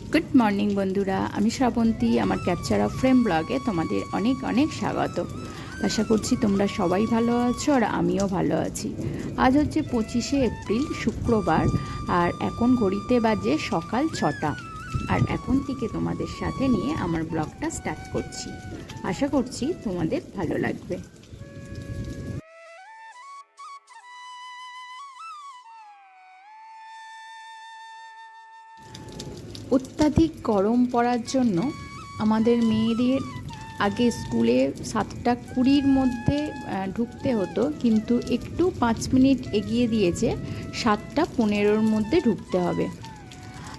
Good morning বন্ধুরা। আমি শ্রাবন্তী, আমার ক্যাপচার অফ ফ্রেম ব্লগে তোমাদের অনেক অনেক স্বাগত। আশা করছি তোমরা সবাই ভালো আছো আর আমিও ভালো আছি। আজ হচ্ছে পঁচিশে এপ্রিল, শুক্রবার, আর এখন ঘড়িতে বাজে সকাল ছটা। আর এখন থেকে তোমাদের সাথে নিয়ে আমার ব্লগটা স্টার্ট করছি। আশা করছি তোমাদের ভালো লাগবে। অত্যাধিক গরম পড়ার জন্য আমাদের মেয়েদের আগে স্কুলে সাতটা কুড়ির মধ্যে ঢুকতে হতো। কিন্তু একটু পাঁচ মিনিট এগিয়ে দিয়েছে, সাতটা পনেরোর মধ্যে ঢুকতে হবে।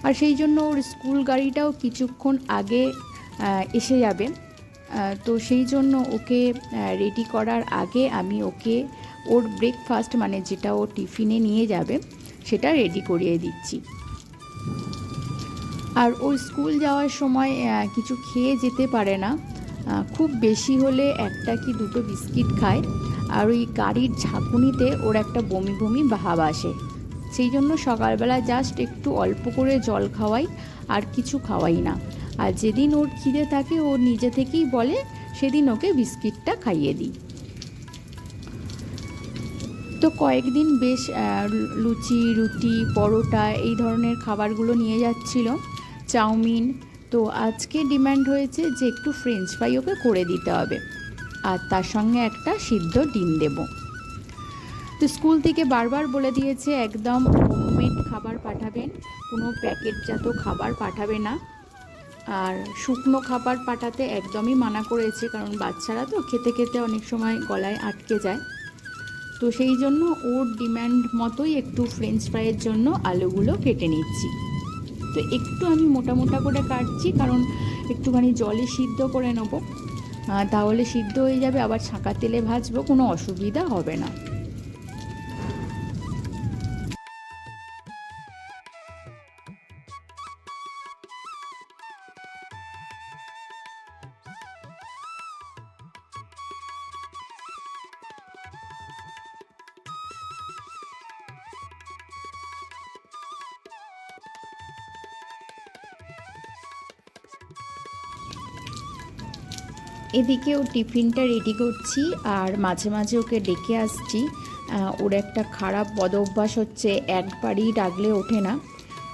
আর সেই জন্য ওর স্কুল গাড়িটাও কিছুক্ষণ আগে এসে যাবে। তো সেই জন্য ওকে রেডি করার আগে আমি ওকে ওর ব্রেকফাস্ট মানে যেটা ও টিফিনে নিয়ে যাবে, সেটা রেডি করিয়ে দিচ্ছি। আর ও স্কুল যাওয়ার সময় কিছু খেয়ে যেতে পারে না। খুব বেশি হলে একটা কি দুটো বিস্কিট খায়। আর ওই গাড়ির ঝাঁকুনিতে ওর একটা বমি বমি ভাব আসে। সেই জন্য সকালবেলা জাস্ট একটু অল্প করে জল খাওয়াই, আর কিছু খাওয়াই না। আর যেদিন ওর খিদে থাকে, ও নিজে থেকেই বলে, সেদিন ওকে বিস্কিটটা খাইয়ে দিই। তো কয়েকদিন বেশ লুচি, রুটি, পরোটা এই ধরনের খাবারগুলো নিয়ে যাচ্ছিল। চাউমিন। তো আজকে ডিম্যান্ড হয়েছে যে একটু ফ্রেঞ্চ ফ্রাই ওকে করে দিতে হবে। আর তার সঙ্গে একটা সিদ্ধ ডিম দেব। তো স্কুল থেকে বারবার বলে দিয়েছে, একদম হোমমেড খাবার পাঠাবেন, কোনো প্যাকেটজাত খাবার পাঠাবে না। আর শুকনো খাবার পাঠাতে একদমই মানা করেছে, কারণ বাচ্চারা তো খেতে খেতে অনেক সময় গলায় আটকে যায়। তো সেই জন্য ওর ডিম্যান্ড মতোই একটু ফ্রেঞ্চ ফ্রাইয়ের জন্য আলুগুলো কেটে নিচ্ছি। তো একটু আমি মোটা মোটা করে কাটছি, কারণ একটুখানি জলে সিদ্ধ করে নেব। তাহলে সিদ্ধ হয়ে যাবে, আবার ছাঁকা তেলে ভাজবো, কোনো অসুবিধা হবে না। এদিকে ও টিফিনটা রেডি করছি আর মাঝে মাঝে ওকে ডেকে আসছি। ওর একটা খারাপ বদ অভ্যাস হচ্ছে একবারই ডাকলে ওঠে না।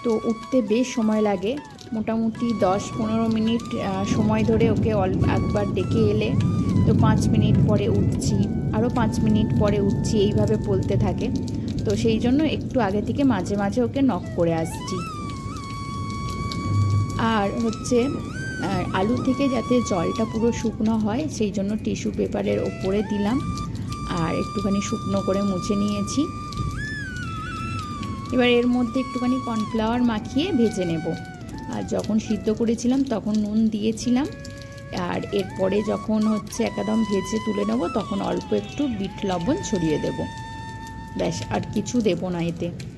তো উঠতে বেশ সময় লাগে। মোটামুটি দশ পনেরো মিনিট সময় ধরে ওকে অল, একবার ডেকে এলে। তো পাঁচ মিনিট পরে উঠছি আরও পাঁচ মিনিট পরে উঠছি, এইভাবে বলতে থাকে। তো সেই জন্য একটু আগে থেকে মাঝে মাঝে ওকে নক করে আসছি। আর হচ্ছে আহ, আলু থেকে যাতে জলটা পুরো শুকনো হয় সেই জন্য টিস্যু পেপারের ওপরে দিলাম। আর একটুখানি শুকনো করে মুছে নিয়েছি। এবার এর মধ্যে একটুখানি কর্নফ্লাওয়ার মাখিয়ে ভেজে নেব। আর যখন সিদ্ধ করেছিলাম তখন নুন দিয়েছিলাম। আর এরপরে যখন হচ্ছে একদম ভেজে তুলে নেব তখন অল্প একটু বিট লবণ ছড়িয়ে দেব। ব্যাস আর কিছু দেবো না এতে।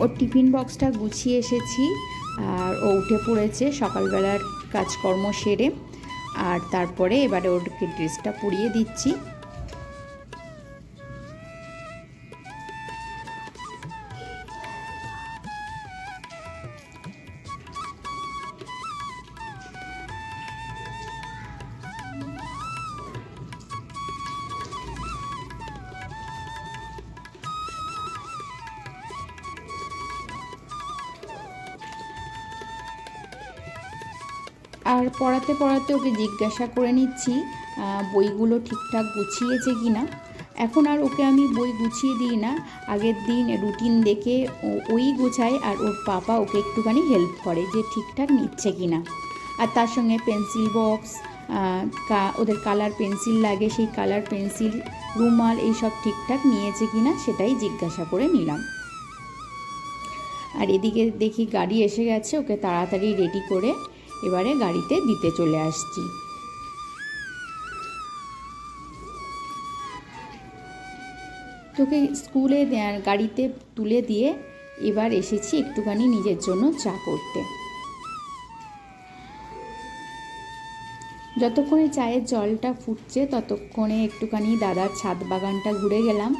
ওর টিফিন বক্সটা গুছিয়ে এসেছি আর ও উঠে পড়েছে সকালবেলার কাজকর্ম সেরে। আর তারপরে এবারে ওর ড্রেসটা পরিয়ে দিচ্ছি। পড়াতে পড়াতে ওকে জিজ্ঞাসা করে নিচ্ছি বইগুলো ঠিকঠাক গুছিয়েছে কি না। এখন আর ওকে আমি বই গুছিয়ে দিই না। আগের দিন রুটিন দেখে ওই গোছায় আর ওর পাপা ওকে একটুখানি হেল্প করে যে ঠিকঠাক নিচ্ছে কি না। আর তার সঙ্গে পেন্সিল বক্স ওদের কালার পেন্সিল লাগে, সেই কালার পেন্সিল, রুমাল এইসব ঠিকঠাক নিয়েছে কি না সেটাই জিজ্ঞাসা করে নিলাম। আর এদিকে দেখি গাড়ি এসে গেছে, ওকে তাড়াতাড়ি রেডি করে এবারে গাড়িতে দিতে চলে আসছি। তোকে স্কুলে গাড়িতে তুলে দিয়ে এবার এসেছি একটুখানি নিজের জন্য চা করতে। যতক্ষণে চায়ের জলটা ফুটছে ততক্ষণে একটুখানি দাদার ছাদ বাগানটা ঘুরে গেলাম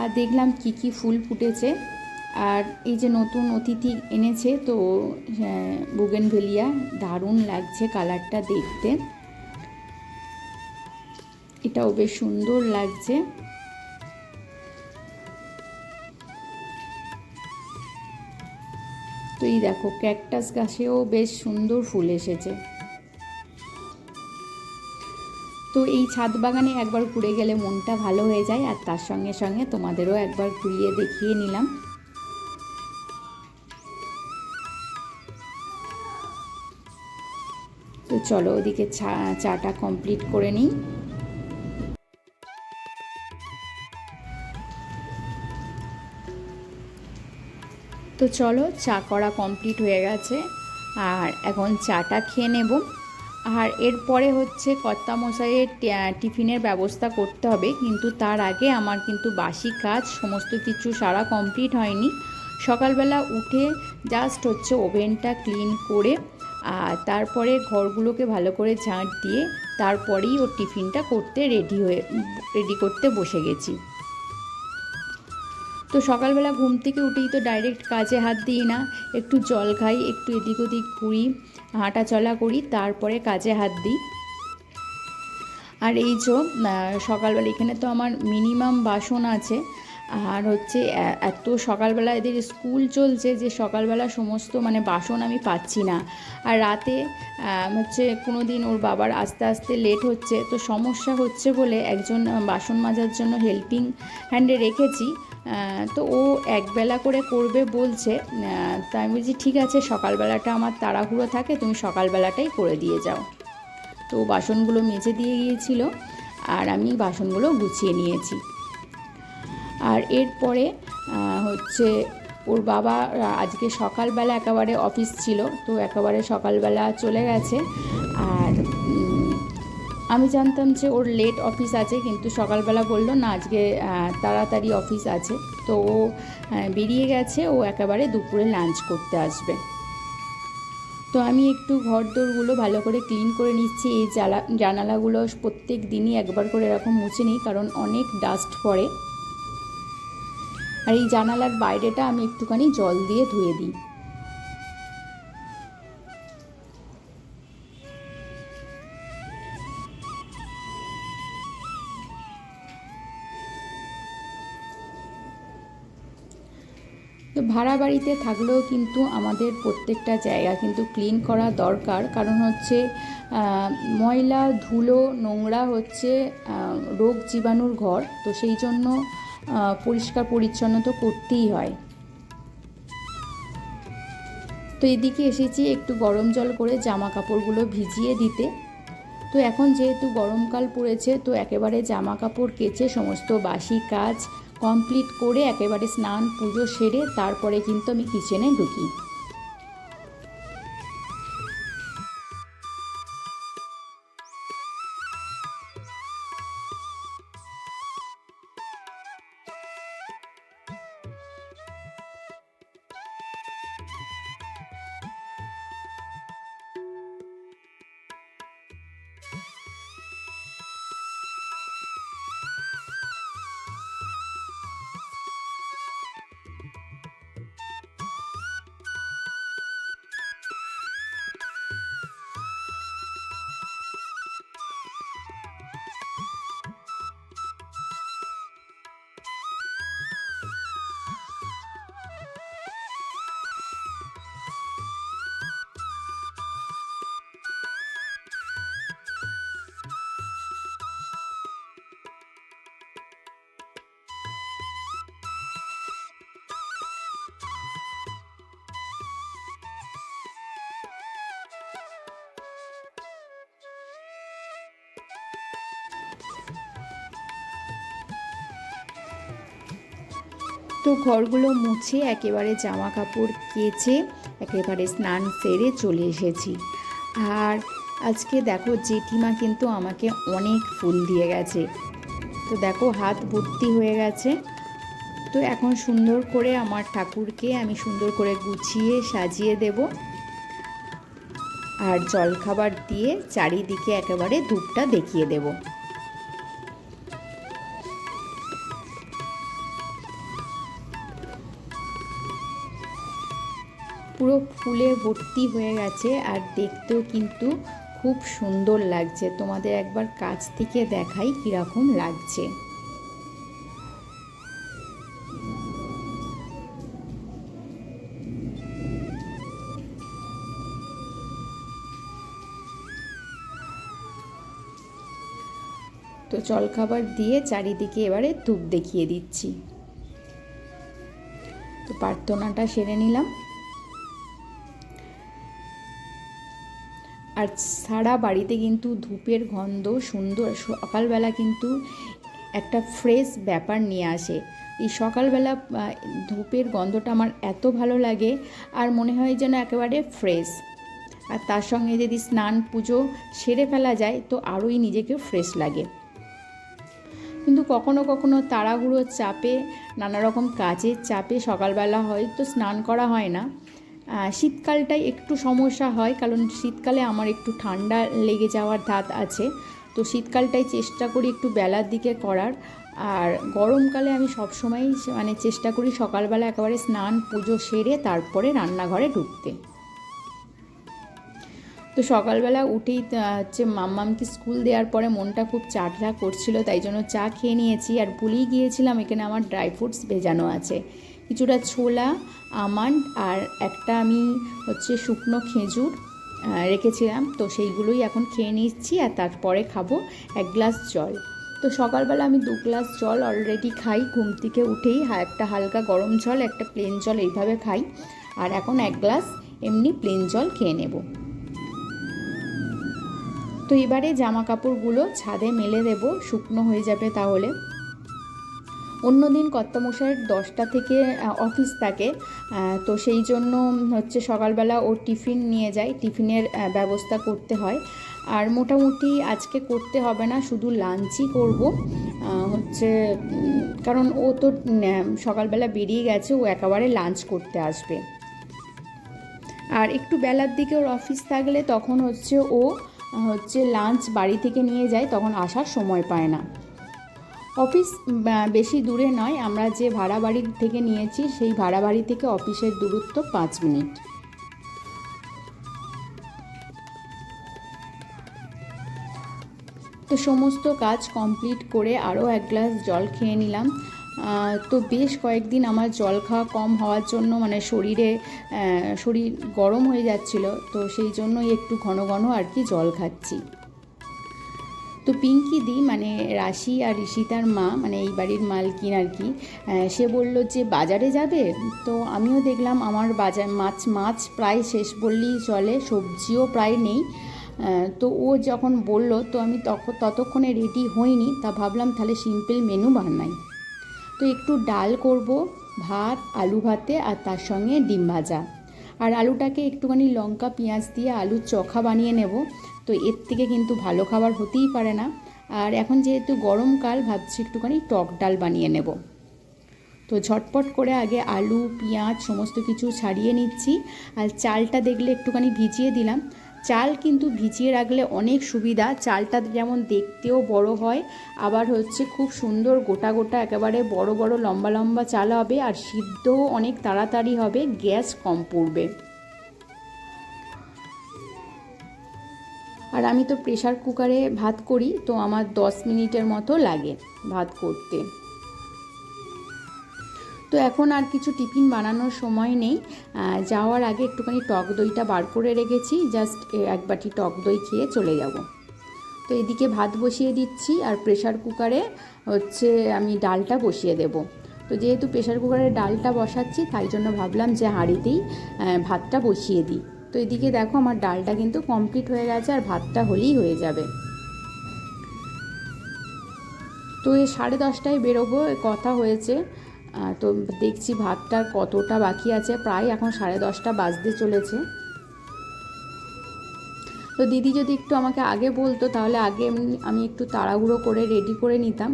আর দেখলাম কি কি ফুল ফুটেছে। আর এই যে নতুন অতিথি এনেছে, তো বুগেনভেলিয়া দারুণ লাগছে কালারটা দেখতে। এটাও বেশ সুন্দর লাগছে। তো এই দেখো ক্যাকটাস গাছেও বেশ সুন্দর ফুল এসেছে। তো এই ছাদ বাগানে একবার ঘুরে গেলে মনটা ভালো হয়ে যায়, আর তার সঙ্গে সঙ্গে তোমাদেরও একবার ঘুরিয়ে দেখিয়ে নিলাম। চলো ওদিকে চাটা কমপ্লিট করে নিই। তো চলো চা করা কমপ্লিট হয়ে গেছে, আর এখন চাটা খেয়ে নেব। আর এরপরে হচ্ছে কর্তামশাইয়ের মশাইয়ের টিফিনের ব্যবস্থা করতে হবে, কিন্তু তার আগে আমার কিন্তু বাসি কাজ, সমস্ত কিছু সারা কমপ্লিট হয়নি। সকালবেলা উঠে জাস্ট হচ্ছে ওভেনটা ক্লিন করে আর তারপরে ঘরগুলোকে ভালো করে ঝাঁট দিয়ে তারপরেই ওর টিফিনটা করতে রেডি হয়ে, রেডি করতে বসে গেছি। তো সকালবেলা ঘুম থেকে উঠেই তো ডাইরেক্ট কাজে হাত দিই না, একটু জল খাই, একটু এদিক ওদিক ঘুরি হাঁটা চলা করি, তারপরে কাজে হাত দিই। আর এই যে সকালবেলা এখানে তো আমার মিনিমাম বাসন আছে আর হচ্ছে এত সকালবেলা এদের স্কুল চলছে যে সকালবেলা সমস্ত মানে বাসন আমি পাচ্ছি না। আর রাতে হচ্ছে কোনো দিন ওর বাবার আস্তে আস্তে লেট হচ্ছে। তো সমস্যা হচ্ছে বলে একজন বাসন মাজার জন্য হেল্পিং হ্যান্ডে রেখেছি। তো ও একবেলা করে করবে বলছে। তাই আমি বলছি, ঠিক আছে, সকালবেলাটা আমার তাড়াহুড়ো থাকে, তুমি সকালবেলাটাই করে দিয়ে যাও। তো বাসনগুলো মেজে দিয়ে গিয়েছিল। আর আমি বাসনগুলো গুছিয়ে নিয়েছি। আর এরপরে হচ্ছে ওর বাবা আজকে সকালবেলা একেবারে অফিস ছিল, তো একেবারে সকালবেলা চলে গেছে। আর আমি জানতাম যে ওর লেট অফিস আছে, কিন্তু সকালবেলা বলল, না, আজকে তাড়াতাড়ি অফিস আছে। তো ও বেরিয়ে গেছে, ও একেবারে দুপুরে লাঞ্চ করতে আসবে। তো আমি একটু ঘর দোরগুলো ভালো করে ক্লিন করে নিচ্ছি, এই জ্বালা, জানালাগুলো প্রত্যেক দিনই একবার করে এরকম মুছে নিই, কারণ অনেক ডাস্ট পড়ে। আর এই জানালার বাইরেটা আমি একটুখানি জল দিয়ে ধুয়ে দিই। তো ভাড়া বাড়িতে থাকলেও কিন্তু আমাদের প্রত্যেকটা জায়গা কিন্তু ক্লিন করা দরকার। কারণ হচ্ছে ময়লা, ধুলো, নোংরা হচ্ছে রোগ জীবাণুর ঘর। তো সেই জন্য পরিষ্কার পরিচ্ছন্ন তো করতেই হয়। তো এদিকে এসেছি একটু গরম জল করে জামা কাপড়গুলো ভিজিয়ে দিতে। তো এখন যেহেতু গরমকাল পড়েছে, তো একেবারে জামা কাপড় কেচে সমস্ত বাসি কাজ কমপ্লিট করে একেবারে স্নান, পুজো সেরে তারপরে কিন্তু আমি কিচেনে ঢুকি। তো ঘরগুলো মুছে একেবারে জামা কাপড় কেচে একেবারে স্নান সেরে চলে এসেছি। আর আজকে দেখো জেঠিমা কিন্তু আমাকে অনেক ফুল দিয়ে গেছে। তো দেখো হাত ভর্তি হয়ে গেছে। তো এখন সুন্দর করে আমার ঠাকুরকে আমি সুন্দর করে গুছিয়ে সাজিয়ে দেব। আর জলখাবার দিয়ে চারিদিকে একেবারে ধূপটা দেখিয়ে দেব। ফুলে ভর্তি হয়ে গেছে আর দেখতেও কিন্তু খুব সুন্দর লাগছে। তোমাদের একবার কাছ থেকে দেখাই কীরকম লাগছে। তো জলখাবার দিয়ে চারিদিকে এবারে ধূপ দেখিয়ে দিচ্ছি। তো প্রার্থনাটা সেরে নিলাম। আর সারা বাড়িতে কিন্তু ধূপের গন্ধ সুন্দর সকালবেলা কিন্তু একটা ফ্রেশ ব্যাপার নিয়ে আসে। এই সকালবেলা ধূপের গন্ধটা আমার এত ভালো লাগে আর মনে হয় যেন একেবারে ফ্রেশ আর তার সঙ্গে যদি স্নান পুজো সেরে ফেলা যায়, তো আরোই নিজেকে ফ্রেশ লাগে। কিন্তু কখনো কখনো তাড়াহুড়োর চাপে, নানা রকম কাজের চাপে সকালবেলা হয়, তো স্নান করা হয় না। শীতকালটাই একটু সমস্যা হয়, কারণ শীতকালে আমার একটু ঠান্ডা লেগে যাওয়ার ধাত আছে। তো শীতকালটাই চেষ্টা করি একটু বেলার দিকে করার। আর গরমকালে আমি সবসময়ই মানে চেষ্টা করি সকালবেলা একেবারে স্নান, পুজো সেরে তারপরে রান্নাঘরে ঢুকতে। তো সকালবেলা উঠেই হচ্ছে মাম্মামকে স্কুল দেওয়ার পরে মনটা খুব চাটরা করছিল, তাই জন্য চা খেয়ে নিয়েছি। আর ভুলেই গিয়েছিলাম, এখানে আমার ড্রাই ফ্রুটস ভেজানো আছে। কিছুটা ছোলা, আমান্ড আর একটা আমি হচ্ছে শুকনো খেজুর রেখেছিলাম। তো সেইগুলোই এখন খেয়ে নিচ্ছি আর তারপরে খাব এক গ্লাস জল। তো সকালবেলা আমি দু গ্লাস জল অলরেডি খাই, ঘুম থেকে উঠেই একটা হালকা গরম জল, একটা প্লেন জল এইভাবে খাই। আর এখন এক গ্লাস এমনি প্লেন জল খেয়ে নেব। তো এবারে জামা কাপড়গুলো ছাদে মেলে দেব, শুকনো হয়ে যাবে তাহলে। অন্য দিন কর্তামশাইয়ের দশটা থেকে অফিস থাকে। তো সেই জন্য হচ্ছে সকালবেলা ও টিফিন নিয়ে যায়। টিফিনের ব্যবস্থা করতে হয়। আর মোটামুটি আজকে করতে হবে না, শুধু লাঞ্চই করব। হচ্ছে কারণ ও তো সকালবেলা বেরিয়ে গেছে, ও একেবারে লাঞ্চ করতে আসবে। আর একটু বেলার দিকে ওর অফিস থাকলে তখন হচ্ছে ও, হচ্ছে লাঞ্চ বাড়ি থেকে নিয়ে যায়, তখন আসার সময় পায় না। অফিস বেশি দূরে নয়, আমরা যে ভাড়া বাড়ি থেকে নিয়েছি, সেই ভাড়া বাড়ি থেকে অফিসের দূরত্ব পাঁচ মিনিট। তো সমস্ত কাজ কমপ্লিট করে আরও এক গ্লাস জল খেয়ে নিলাম। তো বেশ কয়েকদিন আমার জল খাওয়া কম হওয়ার জন্য মানে শরীরে শরীর গরম হয়ে যাচ্ছিল, তো সেই জন্যই একটু ঘন ঘন আর কি জল খাচ্ছি। তো পিঙ্কি দি মানে রাশি আর ঋষিতার মা মানে এই বাড়ির মালকিন আর কি সে বলল যে বাজারে যাবে? তো আমিও দেখলাম আমার বাজার মাছ মাছ প্রায় শেষ বললেই চলে, সবজিও প্রায় নেই। তো ও যখন বলল, তো আমি তখন ততক্ষণে রেডি হইনি, তা ভাবলাম তাহলে সিম্পল মেনু বানাই। তো একটু ডাল করব, ভাত, আলু ভাতে আর তার সঙ্গে ডিম ভাজা। আর আলুটাকে একটুখানি লঙ্কা, পেঁয়াজ দিয়ে আলুর চখা বানিয়ে নেব। তো এর থেকে কিন্তু ভালো খাবার হতেই পারে না। আর এখন যেহেতু গরমকাল ভাবছি একটুখানি টক ডাল বানিয়ে নেব। তো ঝটপট করে আগে আলু, পেঁয়াজ সমস্ত কিছু ছাড়িয়ে নিচ্ছি। আর চালটা দেখলে একটুখানি ভিজিয়ে দিলাম। চাল কিন্তু ভিজিয়ে রাখলে অনেক সুবিধা। চালটা যেমন দেখতেও বড় হয়, আবার হচ্ছে খুব সুন্দর গোটা গোটা একেবারে বড় বড় লম্বা লম্বা চাল হবে, আর সিদ্ধও অনেক তাড়াতাড়ি হবে, গ্যাস কম পড়বে। আর আমি তো প্রেশার কুকারে ভাত করি, তো আমার দশ মিনিটের মতো লাগে ভাত করতে। তো এখন আর কিছু টিফিন বানানোর সময় নেই। যাওয়ার আগে একটুখানি টক দইটা বার করে রেখেছি জাস্ট এক বাটি টক দই খেয়ে চলে যাব। তো এদিকে ভাত বসিয়ে দিচ্ছি, আর প্রেশার কুকারে হচ্ছে আমি ডালটা বসিয়ে দেব। তো যেহেতু প্রেশার কুকারে ডালটা বসাচ্ছি, তাই জন্য ভাবলাম যে হাঁড়িতেই ভাতটা বসিয়ে দিই। তো এদিকে দেখো আমার ডালটা কিন্তু কমপ্লিট হয়ে গেছে আর ভাতটা হলেই হয়ে যাবে। তো এই সাড়ে দশটায় বেরোবো কথা হয়েছে। তো দেখছি ভাতটার কতটা বাকি আছে প্রায় এখন সাড়ে দশটা বাজতে চলেছে। তো দিদি যদি একটু আমাকে আগে বলতো তাহলে আগে আমি একটু তাড়াহুড়ো করে রেডি করে নিতাম।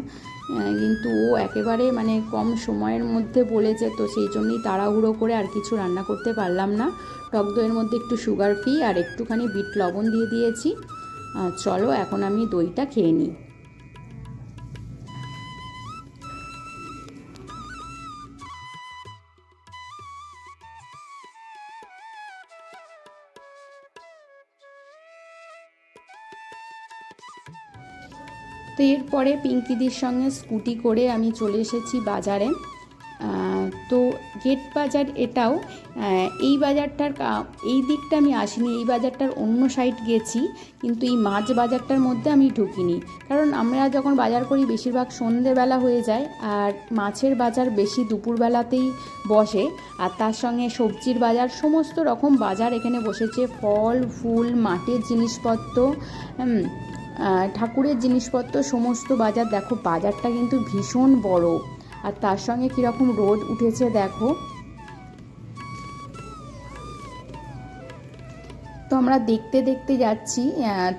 কিন্তু ও একেবারে মানে কম সময়ের মধ্যে বলেছে তো সেই জন্যই তাড়াহুড়ো করে আর কিছু রান্না করতে পারলাম না। টক দইয়ের মধ্যে একটু সুগার ফ্রি আর একটুখানি বিট লবণ দিয়ে দিয়েছি। চলো, এখন আমি দইটা খেয়ে নিই। তো এরপরে পিঙ্কিদির সঙ্গে স্কুটি করে আমি চলে এসেছি বাজারে। তো গেট বাজার এটাও এই বাজারটার এই দিকটা আমি আসিনি, এই বাজারটার অন্য সাইড গেছি, কিন্তু এই মাছ বাজারটার মধ্যে আমি ঢুকিনি। কারণ আমরা যখন বাজার করি, বেশিরভাগ সন্ধেবেলা হয়ে যায়, আর মাছের বাজার বেশি দুপুরবেলাতেই বসে, আর তার সঙ্গে সবজির বাজার, সমস্ত রকম বাজার এখানে বসেছে, ফল, ফুল মাটির জিনিসপত্র ঠাকুরের জিনিসপত্র, সমস্ত বাজার। দেখো, বাজারটা কিন্তু ভীষণ বড়। আর তার সঙ্গে কীরকম রোদ উঠেছে দেখো। তো আমরা দেখতে দেখতে যাচ্ছি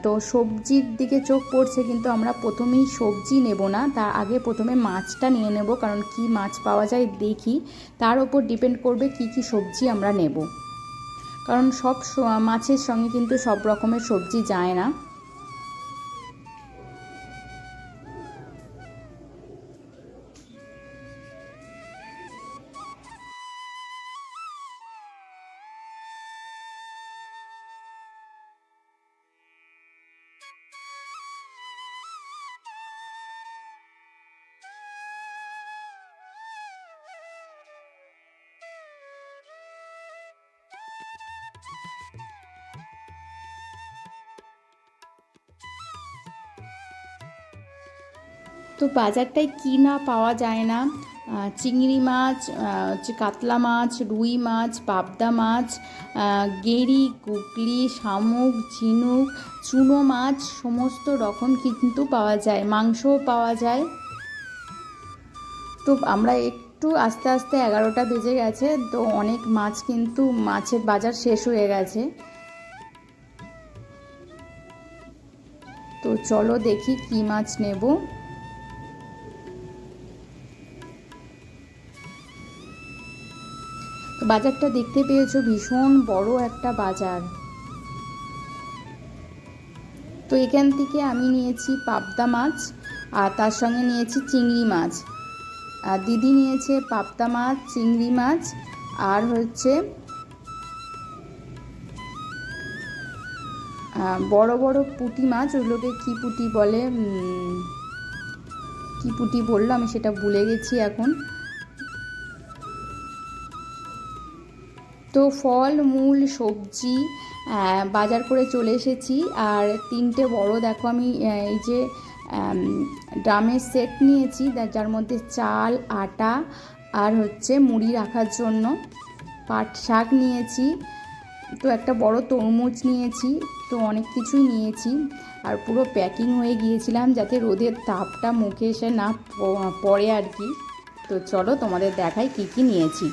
তো সবজির দিকে চোখ পড়ছে, কিন্তু আমরা প্রথমেই সবজি নেব না, তার আগে প্রথমে মাছটা নিয়ে নেব, কারণ কি মাছ পাওয়া যায় দেখি। তার ওপর ডিপেন্ড করবে কি কি সবজি আমরা নেব। কারণ সব মাছের সঙ্গে কিন্তু সব রকমের সবজি যায় না। বাজারটায় কি না পাওয়া যায় না। চিংড়ি মাছ হচ্ছে কাতলা মাছ, রুই মাছ, পাবদা মাছ গেঁড়ি কুকলি, শামুক, ঝিনুক, চুনো মাছ, সমস্ত রকম কিন্তু পাওয়া যায়, মাংসও পাওয়া যায়। তো আমরা একটু আস্তে আস্তে এগারোটা বেজে গেছে, তো অনেক মাছ কিন্তু মাছের বাজার শেষ হয়ে গেছে। তো চলো দেখি কি মাছ নেব। বাজারটা দেখতে পেয়েছ, ভীষণ বড় একটা বাজার। তো এখান থেকে আমি নিয়েছি পাবদা মাছ, আর তার সঙ্গে নিয়েছি চিংড়ি মাছ। আর দিদি নিয়েছে পাবদা মাছ, চিংড়ি মাছ, আর হচ্ছে বড় বড় পুঁটি মাছ, ওগুলোকে কী পুঁটি বলে কী পুঁটি বলল আমি সেটা ভুলে গেছি এখন। তো ফল, মূল, সবজি বাজার করে চলে এসেছি। আর তিনটে বড়, দেখো আমি এই যে ড্রামের সেট নিয়েছি যার মধ্যে চাল, আটা আর হচ্ছে মুড়ি রাখার জন্য। পাট শাক নিয়েছি, তো একটা বড় তরমুজ নিয়েছি, তো অনেক কিছুই নিয়েছি। আর পুরো প্যাকিং হয়ে গিয়েছিলাম যাতে রোদের তাপটা মুখে এসে না পড়ে আর কি। তো চলো তোমাদের দেখাই কি কি নিয়েছি।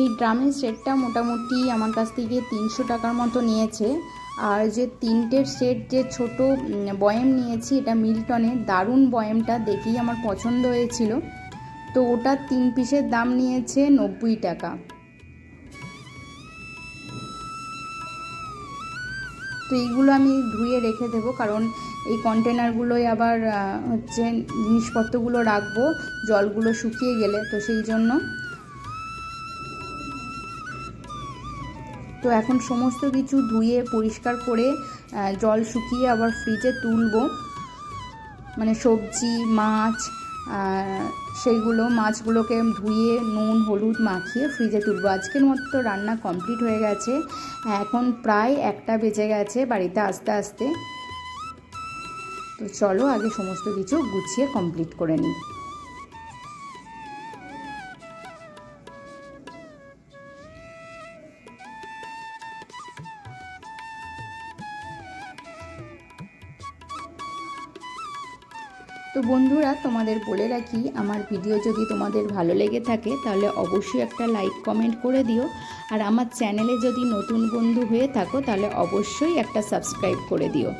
এই ড্রামের সেটটা মোটামুটি আমার কাছ থেকে তিনশো টাকার মতো নিয়েছে। আর যে তিনটের সেট যে ছোট বয়েম নিয়েছি, এটা মিল্টনের দারুণ বয়েমটা দেখেই আমার পছন্দ হয়েছিল। তো ওটা তিন পিসের দাম নিয়েছে নব্বই টাকা। তো এইগুলো আমি ধুয়ে রেখে দেবো, কারণ এই কন্টেনারগুলোই আবার হচ্ছে জিনিসপত্রগুলো রাখব, জলগুলো শুকিয়ে গেলে, তো সেই জন্য তো এখন সমস্ত কিছু ধুয়ে, পরিষ্কার করে জল শুকিয়ে আবার ফ্রিজে তুলবো। মানে সবজি, মাছ সেইগুলো, মাছগুলোকে ধুয়ে, নুন, হলুদ মাখিয়ে ফ্রিজে তুলবো। আজকের মতো রান্না কমপ্লিট হয়ে গেছে। এখন প্রায় একটা বেজে গেছে বাড়িতে আস্তে আস্তে। তো চলো আগে সমস্ত কিছু গুছিয়ে কমপ্লিট করে নিই। বন্ধুরা, তোমাদের বলে রাখি, আমার ভিডিও যদি তোমাদের ভালো লেগে থাকে, তাহলে অবশ্যই একটা লাইক, কমেন্ট করে দিও। আর আমার চ্যানেলে যদি নতুন বন্ধু হয়ে থাকো, তাহলে অবশ্যই একটা সাবস্ক্রাইব করে দিও।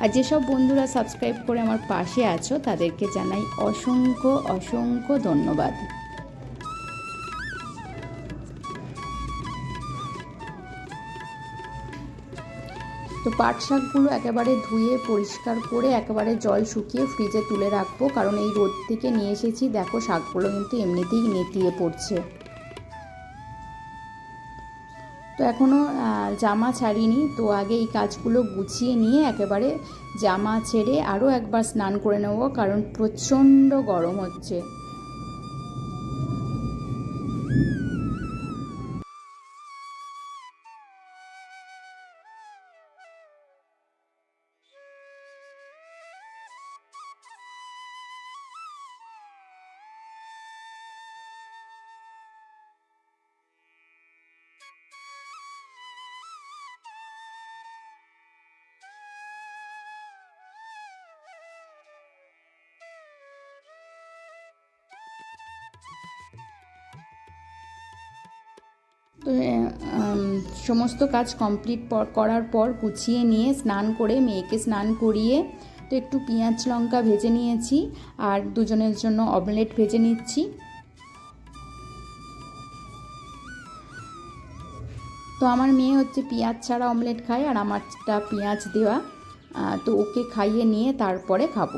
আর যেসব বন্ধুরা সাবস্ক্রাইব করে আমার পাশে আছো, তাদেরকে জানাই অসংখ্য অসংখ্য ধন্যবাদ। তো পাট শাকগুলো একেবারে ধুয়ে পরিষ্কার করে একেবারে জল শুকিয়ে ফ্রিজে তুলে রাখব। কারণ এই রোদ থেকে নিয়ে এসেছি, দেখো শাকগুলো কিন্তু এমনিতেই নেতিয়ে পড়ছে। তো এখনও জামা ছাড়িনি। তো আগে এই কাজগুলো গুছিয়ে নিয়ে একেবারে জামা ছেড়ে আরও একবার স্নান করে নেব, কারণ প্রচণ্ড গরম হচ্ছে। তো সমস্ত কাজ কমপ্লিট করার পর গুছিয়ে নিয়ে স্নান করে মেয়েকে স্নান করিয়ে তো একটু পেঁয়াজ লঙ্কা ভেজে নিয়েছি আর দুজনের জন্য অমলেট ভেজে নিচ্ছি। তো আমার মেয়ে হচ্ছে পেঁয়াজ ছাড়া অমলেট খায় আর আমারটা পেঁয়াজ দেওয়া তো ওকে খাইয়ে নিয়ে তারপরে খাব।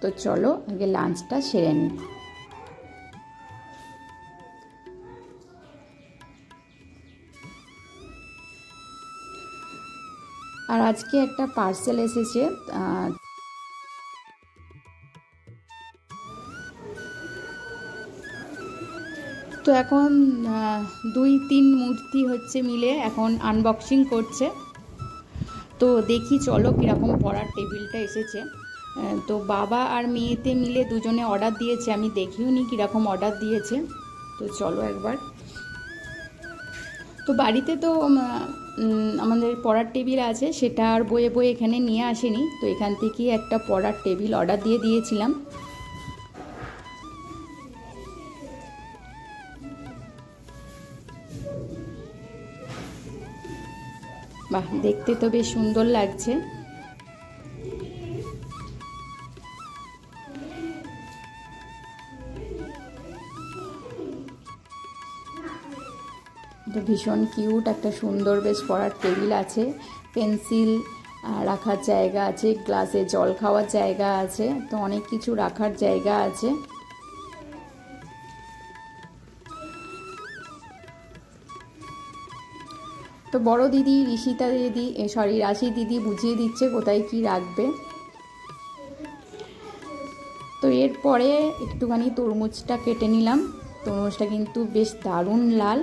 তো চলো আগে লাঞ্চটা সেরে নিই আর আজকে একটা পার্সেল এসেছে তো এখন দুই তিন মূর্তি হচ্ছে মিলে এখন আনবক্সিং করছে। তো দেখি চলো কীরকম পড়ার টেবিলটা এসেছে। তো বাবা আর মেয়েতে মিলে দুজনে অর্ডার দিয়েছে। আমি দেখিও নি কীরকম অর্ডার দিয়েছে। তো চলো একবার। তো বাড়িতে তো আমাদের পড়ার টেবিল আছে, সেটা আর বয়ে বয়ে এখানে নিয়ে আসেনি। তো এখান থেকেই একটা পড়ার টেবিল অর্ডার দিয়ে দিয়েছিলাম। বাহ, দেখতে তো বেশ সুন্দর লাগছে। ভীষণ কিউট, একটা সুন্দর বেশ পড়ার টেবিল আছে, পেন্সিল রাখার জায়গা আছে, গ্লাসে জল খাওয়ার জায়গা আছে, তো অনেক কিছু রাখার জায়গা আছে। তো বড় দিদি, ঋষিতা দিদি সরি রাশি দিদি বুঝিয়ে দিচ্ছে কোথায় কি রাখবে। তো এরপরে একটুখানি তরমুজটা কেটে নিলাম। তরমুজটা কিন্তু বেশ দারুণ লাল।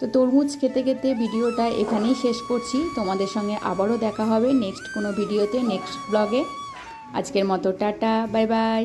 তো তরমুজ খেতে খেতে ভিডিওটা এখানেই শেষ করছি। তোমাদের সঙ্গে আবারও দেখা হবে নেক্সট কোনো ভিডিওতে, নেক্সট ব্লগে। আজকের মতো টাটা, বাই বাই।